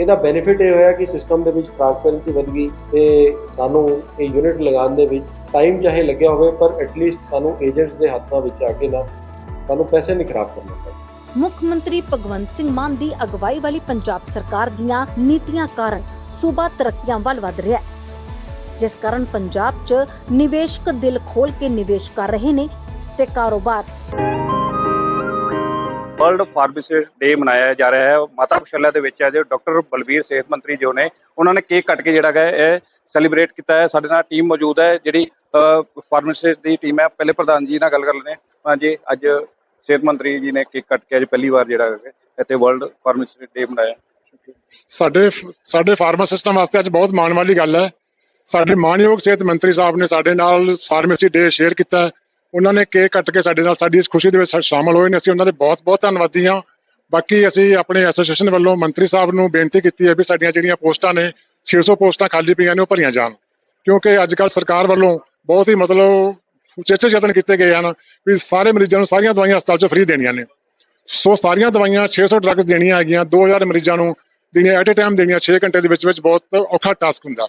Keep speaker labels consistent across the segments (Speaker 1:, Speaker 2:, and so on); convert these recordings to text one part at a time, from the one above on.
Speaker 1: ਇਹਦਾ ਬੈਨੀਫਿਟ ਇਹ ਹੋਇਆ ਕਿ ਸਿਸਟਮ ਦੇ ਵਿੱਚ ਟ੍ਰਾਂਸਪੇਰੈਂਸੀ ਵਧ ਗਈ ਤੇ ਸਾਨੂੰ ਇਹ ਯੂਨਿਟ ਲਗਾਉਣ ਦੇ ਵਿੱਚ ਟਾਈਮ ਚਾਹੇ ਲੱਗਿਆ ਹੋਵੇ, ਪਰ ਐਟਲੀਸਟ ਸਾਨੂੰ ਏਜੰਟਸ ਦੇ ਹੱਥਾਂ ਵਿੱਚ ਆ ਕੇ ਨਾ ਸਾਨੂੰ ਪੈਸੇ ਨਹੀਂ ਖਰਾਬ ਕਰਨੇ ਪਏ
Speaker 2: ਮੁੱਖ ਮੰਤਰੀ ਭਗਵੰਤ ਸਿੰਘ ਮਾਨ ਦੀ ਅਗਵਾਈ ਵਾਲੀ ਪੰਜਾਬ ਸਰਕਾਰ ਦੀਆਂ ਨੀਤੀਆਂ ਕਾਰਨ ਸੂਬਾ ਤਰੱਕੀਆਂ ਵੱਲ ਵਧ ਰਿਹਾ ਹੈ। ਜਿਸ ਕਾਰਨ ਪੰਜਾਬ 'ਚ ਨਿਵੇਸ਼ਕ ਦਿਲ ਖੋਲ ਕੇ ਨਿਵੇਸ਼ ਕਰ ਰਹੇ ਨੇ ਤੇ ਕਾਰੋਬਾਰ
Speaker 3: ਵਰਲਡ ਫਾਰਮਾਸਿਸਟ ਡੇ ਮਨਾਇਆ ਜਾ ਰਿਹਾ ਹੈ। ਮਾਤਾ ਕੁਸ਼ਲਿਆ ਦੇ ਵਿੱਚ ਅੱਜ ਡਾਕਟਰ ਬਲਬੀਰ ਸਿਹਤ ਮੰਤਰੀ ਜੋ ਨੇ, ਉਹਨਾਂ ਨੇ ਕੇਕ ਕੱਟ ਕੇ ਜਿਹੜਾ ਹੈ ਇਹ ਸੈਲੀਬ੍ਰੇਟ ਕੀਤਾ ਹੈ। ਸਾਡੇ ਨਾਲ ਟੀਮ ਮੌਜੂਦ ਹੈ, ਜਿਹੜੀ ਫਾਰਮਾਸਿਸਟ ਦੀ ਟੀਮ ਹੈ। ਪਹਿਲੇ ਪ੍ਰਧਾਨ ਜੀ ਨਾਲ ਗੱਲ ਕਰ ਲੈਂਦੇ ਹਾਂ। ਹਾਂਜੀ, ਅੱਜ ਸਿਹਤ ਮੰਤਰੀ ਜੀ ਨੇ ਕੇਕ ਕੱਟ ਕੇ ਅੱਜ ਪਹਿਲੀ ਵਾਰ ਜਿਹੜਾ ਹੈ ਇੱਥੇ ਵਰਲਡ ਫਾਰਮਾਸਿਸਟ ਡੇ ਮਨਾਇਆ।
Speaker 4: ਸਾਡੇ ਸਾਡੇ ਫਾਰਮਾਸਿਸਟਾਂ ਵਾਸਤੇ ਅੱਜ ਬਹੁਤ ਮਾਣ ਵਾਲੀ ਗੱਲ ਹੈ। ਸਾਡੇ ਮਾਨਯੋਗ ਸਿਹਤ ਮੰਤਰੀ ਸਾਹਿਬ ਨੇ ਸਾਡੇ ਨਾਲ ਫਾਰਮੇਸੀ ਡੇ ਸ਼ੇਅਰ ਕੀਤਾ ਉਹਨਾਂ ਨੇ ਕੇਕ ਕੱਟ ਕੇ ਸਾਡੇ ਨਾਲ ਸਾਡੀ ਇਸ ਖੁਸ਼ੀ ਦੇ ਵਿੱਚ ਸ਼ਾ- ਸ਼ਾਮਲ ਹੋਏ ਨੇ। ਅਸੀਂ ਉਹਨਾਂ ਦੇ ਬਹੁਤ ਬਹੁਤ ਧੰਨਵਾਦੀ ਹਾਂ। ਬਾਕੀ ਅਸੀਂ ਆਪਣੇ ਐਸੋਸੀਏਸ਼ਨ ਵੱਲੋਂ ਮੰਤਰੀ ਸਾਹਿਬ ਨੂੰ ਬੇਨਤੀ ਕੀਤੀ ਹੈ ਵੀ ਸਾਡੀਆਂ ਜਿਹੜੀਆਂ ਪੋਸਟਾਂ ਨੇ 600 ਪੋਸਟਾਂ ਖਾਲੀ ਪਈਆਂ ਨੇ, ਉਹ ਭਰੀਆਂ ਜਾਣ। ਕਿਉਂਕਿ ਅੱਜ ਕੱਲ ਸਰਕਾਰ ਵੱਲੋਂ ਬਹੁਤ ਹੀ ਮਤਲਬ ਉਚੇਚੇ ਯਤਨ ਕੀਤੇ ਗਏ ਹਨ ਵੀ ਸਾਰੇ ਮਰੀਜ਼ਾਂ ਨੂੰ ਸਾਰੀਆਂ ਦਵਾਈਆਂ ਹਸਪਤਾਲ 'ਚੋਂ ਫ੍ਰੀ ਦੇਣੀਆਂ ਨੇ। ਸੋ ਸਾਰੀਆਂ ਦਵਾਈਆਂ 600 ਡਰੱਗਸ ਦੇਣੀਆਂ ਹੈਗੀਆਂ 2000 ਮਰੀਜ਼ਾਂ ਨੂੰ ਦੇਣੀਆਂ ਐਟ ਅ ਟਾਈਮ ਦੇਣੀਆਂ 6 ਘੰਟੇ ਦੇ ਵਿੱਚ ਵਿੱਚ ਬਹੁਤ ਔਖਾ ਟਾਸਕ ਹੁੰਦਾ।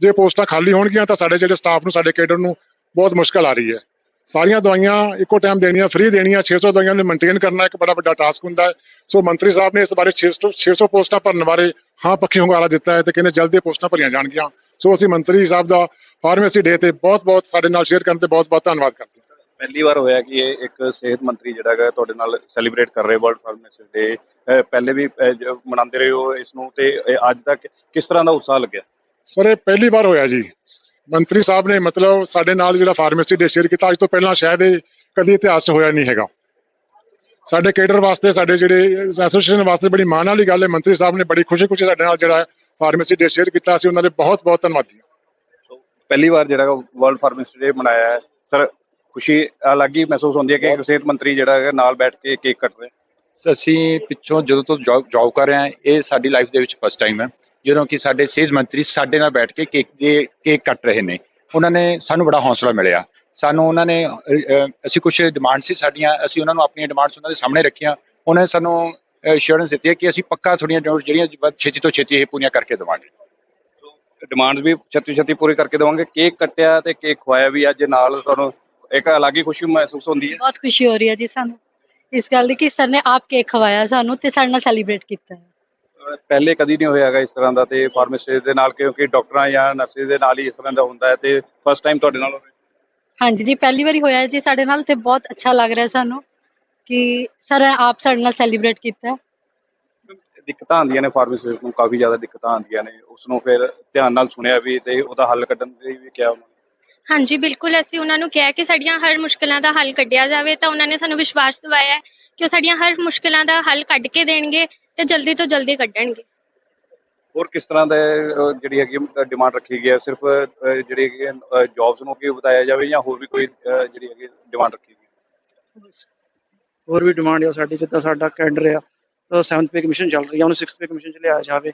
Speaker 4: ਜੇ ਪੋਸਟਾਂ ਖਾਲੀ ਹੋਣਗੀਆਂ ਤਾਂ ਸਾਡੇ ਜਿਹੜੇ ਸਟਾਫ ਨੂੰ, ਸਾਡੇ ਕੇਡਰ ਨੂੰ ਬਹੁਤ ਮੁਸ਼ਕਲ ਆ ਰਹੀ ਹੈ। ਸਾਰੀਆਂ ਦਵਾਈਆਂ ਇੱਕੋ ਟਾਈਮ ਦੇਣੀਆਂ ਫ੍ਰੀ ਦੇਣੀਆਂ 600 ਦਵਾਈਆਂ ਨੂੰ ਮੇਨਟੇਨ ਕਰਨਾ ਇੱਕ ਬੜਾ ਵੱਡਾ ਟਾਸਕ ਹੁੰਦਾ ਹੈ। ਸੋ ਮੰਤਰੀ ਸਾਹਿਬ ਨੇ ਇਸ ਬਾਰੇ 600 600 ਪੋਸਟਾਂ ਭਰਨ ਬਾਰੇ ਹਾਂ ਪੱਖੀ ਹੁੰਗਾਰਾ ਦਿੱਤਾ ਹੈ ਤੇ ਕਹਿੰਦੇ ਜਲਦੀ ਪੋਸਟਾਂ ਭਰੀਆਂ ਜਾਣਗੀਆਂ। ਸੋ ਅਸੀਂ ਮੰਤਰੀ ਸਾਹਿਬ ਦਾ ਫਾਰਮੇਸੀ ਡੇ ਤੇ ਬਹੁਤ ਬਹੁਤ ਸਾਡੇ ਨਾਲ ਸ਼ੇਅਰ ਕਰਨ ਤੇ ਬਹੁਤ ਬਹੁਤ ਧੰਨਵਾਦ ਕਰਦੇ ਹਾਂ।
Speaker 3: ਪਹਿਲੀ ਵਾਰ ਹੋਇਆ ਕਿ ਇਹ ਇੱਕ ਸਿਹਤ ਮੰਤਰੀ ਜਿਹੜਾ ਹੈਗਾ ਤੁਹਾਡੇ ਨਾਲ ਸੈਲੀਬ੍ਰੇਟ ਕਰ ਰਹੇ ਵਰਲਡ ਫਾਰਮਾਸਿਸਟ ਡੇ ਪਹਿਲੇ ਵੀ ਮਨਾਉਂਦੇ ਰਹੇ ਹੋ ਇਸ ਨੂੰ ਤੇ ਅੱਜ ਤੱਕ ਕਿਸ ਤਰ੍ਹਾਂ ਦਾ ਉਤਸ਼ਾਹ ਲੱਗਿਆ?
Speaker 4: ਸਰ ਇਹ ਪਹਿਲੀ ਵਾਰ ਹੋਇਆ ਜੀ। ਮੰਤਰੀ ਸਾਹਿਬ ਨੇ ਮਤਲਬ ਸਾਡੇ ਨਾਲ ਜਿਹੜਾ ਫਾਰਮੇਸੀ ਡੇ ਸ਼ੇਅਰ ਕੀਤਾ ਅੱਜ ਤੋਂ ਪਹਿਲਾਂ ਸ਼ਾਇਦ ਇਹ ਕਦੀ ਇਤਿਹਾਸ 'ਚ ਹੋਇਆ ਨਹੀਂ ਹੈਗਾ। ਸਾਡੇ ਕੇਡਰ ਵਾਸਤੇ ਸਾਡੇ ਜਿਹੜੇ ਐਸੋਸੀਏਸ਼ਨ ਵਾਸਤੇ ਬੜੀ ਮਾਣ ਵਾਲੀ ਗੱਲ ਹੈ ਮੰਤਰੀ ਸਾਹਿਬ ਨੇ ਬੜੀ ਖੁਸ਼ੀ-ਖੁਸ਼ੀ ਸਾਡੇ ਨਾਲ ਜਿਹੜਾ ਫਾਰਮੇਸੀ ਡੇ ਸ਼ੇਅਰ ਕੀਤਾ ਸੀ ਉਹਨਾਂ ਦੇ ਬਹੁਤ-ਬਹੁਤ ਧੰਨਵਾਦੀ ਹਾਂ।
Speaker 3: ਪਹਿਲੀ ਵਾਰ ਜਿਹੜਾ ਵਰਲਡ ਫਾਰਮਾਸਿਸਟ ਡੇ ਮਨਾਇਆ ਹੈ। ਸਰ ਖੁਸ਼ੀ ਅਲੱਗ ਹੀ ਮਹਿਸੂਸ ਹੁੰਦੀ ਹੈ ਕਿ ਇੱਕ ਸਿਹਤ ਮੰਤਰੀ ਜਿਹੜਾ ਹੈਗਾ ਨਾਲ ਬੈਠ ਕੇ ਕੇਕ ਕੱਟ ਰਿਹਾ
Speaker 5: ਅਸੀਂ ਪਿੱਛੋਂ ਜਦੋਂ ਤੋਂ ਜੌਬ ਜੌਬ ਕਰ ਰਹੇ ਹਾਂ ਇਹ ਸਾਡੀ ਲਾਈਫ ਦੇ ਵਿੱਚ ਫਸਟ ਟਾਈਮ ਹੈ। ਜਦੋਂ ਕਿ ਸਾਡੇ ਸਿਹਤ ਮੰਤਰੀ ਸਾਡੇ ਨਾਲ ਬੈਠ ਕੇ ਕੇਕ ਦੇ ਕੇਕ ਕੱਟ ਰਹੇ ਨੇ। ਉਹਨਾਂ ਨੇ ਸਾਨੂੰ ਬੜਾ ਹੌਸਲਾ ਮਿਲਿਆ। ਸਾਨੂੰ ਉਹਨਾਂ ਨੇ ਅਸੀਂ ਕੁਝ ਡਿਮਾਂਡ ਸੀ ਸਾਡੀਆਂ ਅਸੀਂ ਉਹਨਾਂ ਨੂੰ ਆਪਣੀਆਂ ਡਿਮਾਂਡਸ ਉਹਨਾਂ ਦੇ ਸਾਹਮਣੇ ਰੱਖੀਆਂ। ਉਹਨਾਂ ਨੇ ਸਾਨੂੰ ਅਸ਼ੋਰੈਂਸ ਦਿੱਤੀ ਹੈ ਕਿ ਅਸੀਂ ਪੱਕਾ ਥੋੜੀਆਂ ਡਿਮਾਂਡਸ ਜਿਹੜੀਆਂ ਛੇਤੀ ਤੋਂ ਛੇਤੀ ਇਹ ਪੂਰੀਆਂ ਕਰਕੇ ਦੇਵਾਂਗੇ।
Speaker 3: ਡਿਮਾਂਡ ਵੀ ਛੇਤੀ ਛੇਤੀ ਪੂਰੀ ਕਰਕੇ ਦੇਵਾਂਗੇ। ਕੇਕ ਕੱਟਿਆ ਤੇ ਕੇਕ ਖਵਾਇਆ ਵੀ ਅੱਜ ਨਾਲ ਤੁਹਾਨੂੰ ਇੱਕ ਅਲੱਗ ਹੀ ਖੁਸ਼ੀ ਮਹਿਸੂਸ ਹੁੰਦੀ ਹੈ।
Speaker 6: ਬਹੁਤ ਖੁਸ਼ੀ ਹੋ ਰਹੀ ਹੈ ਜੀ ਸਾਨੂੰ। ਇਸ ਗੱਲ ਦੀ ਕਿ ਸਰ ਨੇ ਆਪ ਕੇਕ ਖਵਾਇਆ ਸਾਨੂੰ ਤੇ ਸਾਡੇ ਨਾਲ ਸੈਲੀਬ੍ਰੇਟ ਕੀਤਾ ਹੈ।
Speaker 3: ਪਹਿਲੇ ਕਦੀ ਨਹੀਂ ਹੋਇਆਗਾ ਇਸ ਤਰ੍ਹਾਂ ਦਾ ਤੇ ਫਾਰਮਾਸਿਸਟ ਦੇ ਨਾਲ ਕਿਉਂਕਿ ਡਾਕਟਰਾਂ ਜਾਂ ਨਰਸਿਸ ਦੇ ਨਾਲ ਹੀ ਇਸ ਤਰ੍ਹਾਂ ਦਾ ਹੁੰਦਾ ਹੈ ਤੇ ਫਸਟ ਟਾਈਮ ਤੁਹਾਡੇ ਨਾਲ ਹੋਵੇ
Speaker 6: ਹਾਂਜੀ ਜੀ ਪਹਿਲੀ ਵਾਰੀ ਹੋਇਆ ਜੀ। ਸਾਡੇ ਨਾਲ ਤੇ ਬਹੁਤ ਅੱਛਾ ਲੱਗ ਰਿਹਾ ਸਾਨੂੰ ਕਿ ਸਰ ਆਪ ਸਾਡੇ ਨਾਲ ਸੈਲੀਬ੍ਰੇਟ ਕੀਤਾ ਹੈ।
Speaker 3: ਦਿੱਕਤਾਂ ਆਉਂਦੀਆਂ ਨੇ ਫਾਰਮਾਸਿਸਟ ਨੂੰ ਕਾਫੀ ਜ਼ਿਆਦਾ ਦਿੱਕਤਾਂ ਆਉਂਦੀਆਂ ਨੇ। ਉਸ ਨੂੰ ਫਿਰ ਧਿਆਨ ਨਾਲ ਸੁਣਿਆ ਵੀ ਤੇ ਉਹਦਾ ਹੱਲ ਕੱਢਣ ਦੇ ਵੀ ਕਿਹਾ ਉਹਨਾਂ
Speaker 7: ਹਾਂਜੀ ਬਿਲਕੁਲ। ਅਸੀਂ ਉਹਨਾਂ ਨੂੰ ਕਿਹਾ ਕਿ ਸਾਡੀਆਂ ਹਰ ਮੁਸ਼ਕਲਾਂ ਦਾ ਹੱਲ ਕੱਢਿਆ ਜਾਵੇ ਤਾਂ ਉਹਨਾਂ ਨੇ ਸਾਨੂੰ ਵਿਸ਼ਵਾਸ ਦਿਵਾਇਆ ਹੈ ਕਿ ਸਾਡੀਆਂ ਹਰ ਮੁਸ਼ਕਲਾਂ ਦਾ ਹੱਲ ਕੱਢ ਕੇ ਦੇਣਗੇ ਤੇ ਜਲਦੀ ਤੋਂ ਜਲਦੀ ਕੱਢਣਗੇ।
Speaker 3: ਹੋਰ ਕਿਸ ਤਰ੍ਹਾਂ ਦਾ ਅਹ, ਜਿਹੜੀ ਹੈਗੀ ਡਿਮਾਂਡ ਰੱਖੀ ਗਈ ਹੈ? ਸਿਰਫ ਅਹ, ਜਿਹੜੀ ਹੈਗੀ ਜੌਬਸ ਨੂੰ ਕੀ ਬਤਾਇਆ ਜਾਵੇ ਜਾਂ ਹੋਰ ਵੀ ਕੋਈ ਅਹ, ਜਿਹੜੀ ਹੈਗੀ ਡਿਮਾਂਡ ਰੱਖੀ ਗਈ? ਹੈ
Speaker 8: ਹੋਰ ਵੀ ਡਿਮਾਂਡ ਆ ਸਾਡੀ ਜਿੱਦਾਂ ਸਾਡਾ ਕੈਡਰ ਆ 7th ਪੇ ਕਮਿਸ਼ਨ ਚੱਲ ਰਹੀ ਆ ਉਹਨੂੰ 6th ਪੇ ਕਮਿਸ਼ਨ ਚ ਲਿਆਇਆ ਜਾਵੇ।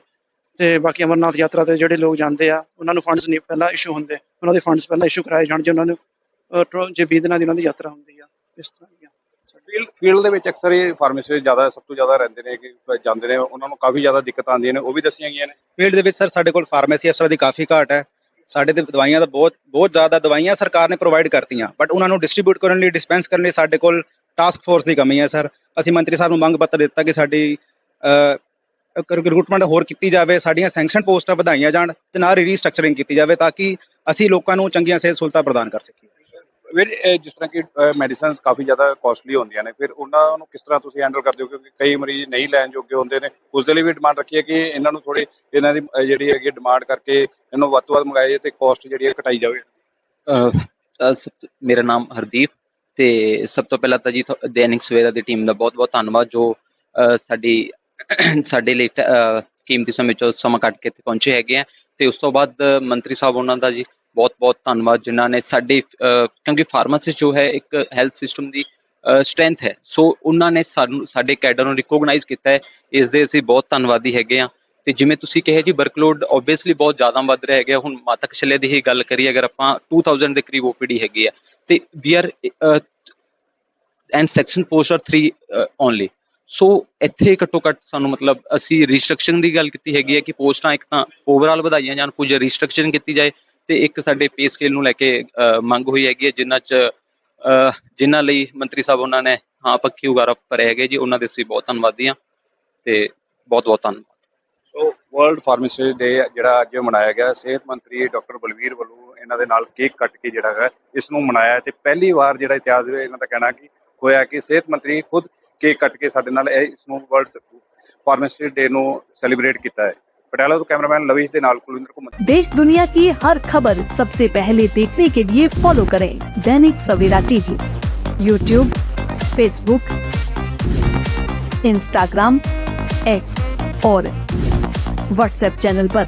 Speaker 8: ਤੇ ਬਾਕੀ ਅਮਰਨਾਥ ਯਾਤਰਾ ਤੇ ਜਿਹੜੇ ਲੋਕ ਜਾਂਦੇ ਆ ਉਹਨਾਂ ਨੂੰ ਫੰਡਸ ਨਹੀਂ ਪਹਿਲਾਂ ਇਸ਼ੂ ਹੁੰਦੇ। ਉਹਨਾਂ ਦੇ ਫੰਡਸ ਪਹਿਲਾਂ ਇਸ਼ੂ ਕਰਾਏ ਜਾਣ ਜੇ ਉਹਨਾਂ ਨੂੰ ਅਹ, ਟਰੋ- ਜੇ 20 ਦਿਨਾਂ ਦੀ ਉਹਨਾਂ ਦੀ ਯਾਤਰਾ ਹੁੰਦੀ ਆ ਇਸ ਤਰ੍ਹਾਂ।
Speaker 3: ਫੀਲਡ ਫੀਲਡ ਦੇ ਵਿੱਚ ਅਕਸਰ ਇਹ ਫਾਰਮਾਸਿਸਟ ਜ਼ਿਆਦਾ, ਸਭ ਤੋਂ ਜ਼ਿਆਦਾ ਰਹਿੰਦੇ ਨੇ, ਕਿ ਜਾਂਦੇ ਨੇ, ਉਹਨਾਂ ਨੂੰ ਕਾਫੀ ਜ਼ਿਆਦਾ ਦਿੱਕਤਾਂ ਆਉਂਦੀਆਂ ਨੇ, ਉਹ ਵੀ ਦੱਸੀਆਂ ਗਈਆਂ ਨੇ।
Speaker 9: ਫੀਲਡ ਦੇ ਵਿੱਚ ਸਰ ਸਾਡੇ ਕੋਲ ਫਾਰਮੇਸੀ ਇਸ ਤਰ੍ਹਾਂ ਦੀ ਕਾਫੀ ਘਾਟ ਹੈ। ਸਾਡੇ ਤੇ ਦਵਾਈਆਂ ਦਾ ਬਹੁਤ ਬਹੁਤ ਜ਼ਿਆਦਾ ਦਵਾਈਆਂ ਸਰਕਾਰ ਨੇ ਪ੍ਰੋਵਾਈਡ ਕਰਤੀਆਂ ਬਟ ਉਹਨਾਂ ਨੂੰ ਡਿਸਟ੍ਰੀਬਿਊਟ ਕਰਨ ਲਈ ਡਿਸਪੈਂਸ ਕਰਨ ਲਈ ਸਾਡੇ ਕੋਲ ਟਾਸਕ ਫੋਰਸ ਦੀ ਕਮੀ ਹੈ ਸਰ ਅਸੀਂ ਮੰਤਰੀ ਸਾਹਿਬ ਨੂੰ ਮੰਗ ਪੱਤਰ ਦਿੱਤਾ ਕਿ ਸਾਡੀ ਰਿਕਰੂਟਮੈਂਟ ਹੋਰ ਕੀਤੀ ਜਾਵੇ, ਸਾਡੀਆਂ ਸੈਂਕਸ਼ਨ ਪੋਸਟਾਂ ਵਧਾਈਆਂ ਜਾਣ ਤੇ ਨਾਲ ਰੀਸਟਰਕਚਰਿੰਗ ਕੀਤੀ ਜਾਵੇ, ਤਾਂ ਕਿ ਅਸੀਂ ਲੋਕਾਂ ਨੂੰ ਚੰਗੀਆਂ ਸਿਹਤ ਸਹੂਲਤਾਂ ਪ੍ਰਦਾਨ ਕਰ ਸਕੀਏ।
Speaker 3: ਵੀਰ ਜਿਸ ਤਰ੍ਹਾਂ ਕਿ ਮੈਡੀਸਿਨਸ ਕਾਫੀ ਜ਼ਿਆਦਾ ਕਾਸਟਲੀ ਹੁੰਦੀਆਂ ਨੇ, ਫਿਰ ਉਹਨਾਂ ਨੂੰ ਕਿਸ ਤਰ੍ਹਾਂ ਤੁਸੀਂ ਹੈਂਡਲ ਕਰਦੇ ਹੋ? ਕਿਉਂਕਿ ਕਈ ਮਰੀਜ਼ ਨਹੀਂ ਲੈਣ ਜੋਗੇ ਹੁੰਦੇ ਨੇ, ਉਸ ਦੇ ਲਈ ਵੀ ਡਿਮਾਂਡ ਰੱਖੀ ਹੈ ਕਿ ਇਹਨਾਂ ਨੂੰ ਥੋੜੀ ਇਹਨਾਂ ਦੀ ਜਿਹੜੀ ਹੈਗੀ ਡਿਮਾਂਡ ਕਰਕੇ ਇਹਨੂੰ ਵੱਧ ਤੋਂ ਵੱਧ ਮੰਗਾਇਆ ਜਾਏ ਤੇ ਕਾਸਟ ਜਿਹੜੀ ਹੈ ਘਟਾਈ ਜਾਵੇ।
Speaker 10: ਮੇਰਾ ਨਾਮ ਹਰਦੀਪ ਤੇ ਸਭ ਤੋਂ ਪਹਿਲਾਂ ਤਾਂ ਜੀ ਦੈਨਿਕ ਸਵੇਰਾ ਦੀ ਟੀਮ ਦਾ ਬਹੁਤ ਬਹੁਤ ਧੰਨਵਾਦ, ਜੋ ਸਾਡੀ, ਸਾਡੇ ਲਈ ਕੀਮਤੀ ਸਮੇਂ ਚੋਂ ਸਮਾਂ ਕੱਢ ਕੇ ਇੱਥੇ ਪਹੁੰਚੇ ਹੈਗੇ ਆ। ਤੇ ਉਸ ਤੋਂ ਬਾਅਦ ਮੰਤਰੀ ਸਾਹਿਬ ਉਹਨਾਂ ਦਾ ਜੀ ਬਹੁਤ ਬਹੁਤ ਧੰਨਵਾਦ ਜਿਨ੍ਹਾਂ ਨੇ ਸਾਡੇ ਕਿਉਂਕਿ ਫਾਰਮਾਸਿਸਟ ਜੋ ਹੈ ਇੱਕ ਹੈਲਥ ਸਿਸਟਮ ਦੀ ਸਟਰੈਂਥ ਹੈ। ਸੋ ਉਹਨਾਂ ਨੇ ਸਾਨੂੰ, ਸਾਡੇ ਕੈਡਰ ਨੂੰ ਰਿਕੋਗਨਾਈਜ਼ ਕੀਤਾ ਹੈ। ਇਸ ਦੇ ਅਸੀਂ ਬਹੁਤ ਧੰਨਵਾਦੀ ਹੈਗੇ ਆ ਤੇ ਜਿਵੇਂ ਤੁਸੀਂ ਕਹੇ ਜੀ ਵਰਕਲੋਡ ਆਬਵੀਅਸਲੀ ਬਹੁਤ ਜ਼ਿਆਦਾ ਵੱਧ ਰਿਹਾ ਹੈਗਾ। ਹੁਣ ਮਾਤਾ ਕਸ਼ਲੇ ਦੀ ਹੀ ਗੱਲ ਕਰੀਏ, ਅਗਰ ਆਪਾਂ 2000 ਦੇ ਕਰੀਬ ਓਪੀਡੀ ਹੈਗੀ ਆ। ਤੇ we are and section post are 3 only so ਇੱਥੇ ਘੱਟੋ ਘੱਟ ਸਾਨੂੰ ਮਤਲਬ ਅਸੀਂ ਰਿਸਟ੍ਰਕਸ਼ਨ ਦੀ ਗੱਲ ਕੀਤੀ ਹੈਗੀ ਹੈ ਕਿ ਪੋਸਟਾਂ ਇੱਕ ਤਾਂ ਓਵਰਆਲ ਵਧਾਈਆਂ ਜਾਣ ਕੁਝ ਰਿਸਟ੍ਰਕਸ਼ਨ ਕੀਤੀ ਜਾਏ। ਤੇ ਇੱਕ ਸਾਡੇ ਪੇ ਸਕੇਲ ਨੂੰ ਲੈ ਕੇ ਮੰਗ ਹੋਈ ਹੈਗੀ ਹੈ, ਜਿਨ੍ਹਾਂ ਚ ਜਿਨ੍ਹਾਂ ਲਈ ਮੰਤਰੀ ਸਾਹਿਬ ਉਹਨਾਂ ਨੇ, ਹਾਂ, ਪੱਖੀ ਉਗਾਰਾ ਭਰੇ ਹੈਗੇ ਜੀ, ਉਹਨਾਂ ਦੇ ਅਸੀਂ ਬਹੁਤ ਧੰਨਵਾਦੀ ਹਾਂ ਤੇ ਬਹੁਤ ਬਹੁਤ ਧੰਨਵਾਦ।
Speaker 3: ਸੋ ਵਰਲਡ ਫਾਰਮੇਸੀ ਡੇ ਜਿਹੜਾ ਅੱਜ ਮਨਾਇਆ ਗਿਆ, ਸਿਹਤ ਮੰਤਰੀ ਡਾਕਟਰ ਬਲਵੀਰ ਵੱਲੋਂ ਇਹਨਾਂ ਦੇ ਨਾਲ ਕੇਕ ਕੱਟ ਕੇ ਜਿਹੜਾ ਹੈ ਇਸ ਨੂੰ ਮਨਾਇਆ ਤੇ ਪਹਿਲੀ ਵਾਰ ਜਿਹੜਾ ਇਤਿਹਾਸ ਦੇ ਇਹਨਾਂ ਦਾ ਕਹਿਣਾ ਕਿ ਹੋਇਆ ਕਿ ਸਿਹਤ ਮੰਤਰੀ ਖੁਦ ਕੇਕ ਕੱਟ ਕੇ ਸਾਡੇ ਨਾਲ ਇਹ ਇਸ ਨੂੰ ਵਰਲਡ ਫਾਰਮੇਸੀ ਡੇ ਨੂੰ ਸੈਲੀਬ੍ਰੇਟ ਕੀਤਾ ਹੈ। ਪਟਿਆਲਾ ਤੋਂ ਕੈਮਰਾਮੈਨ ਲਵਿਸ਼ ਦੇ ਨਾਲ ਕੁਲਵਿੰਦਰ ਕੁਮਾਰ
Speaker 11: देश दुनिया की हर खबर सबसे पहले देखने के लिए फॉलो करें Dainik Savera TV YouTube Facebook Instagram X और व्हाट्सएप चैनल पर।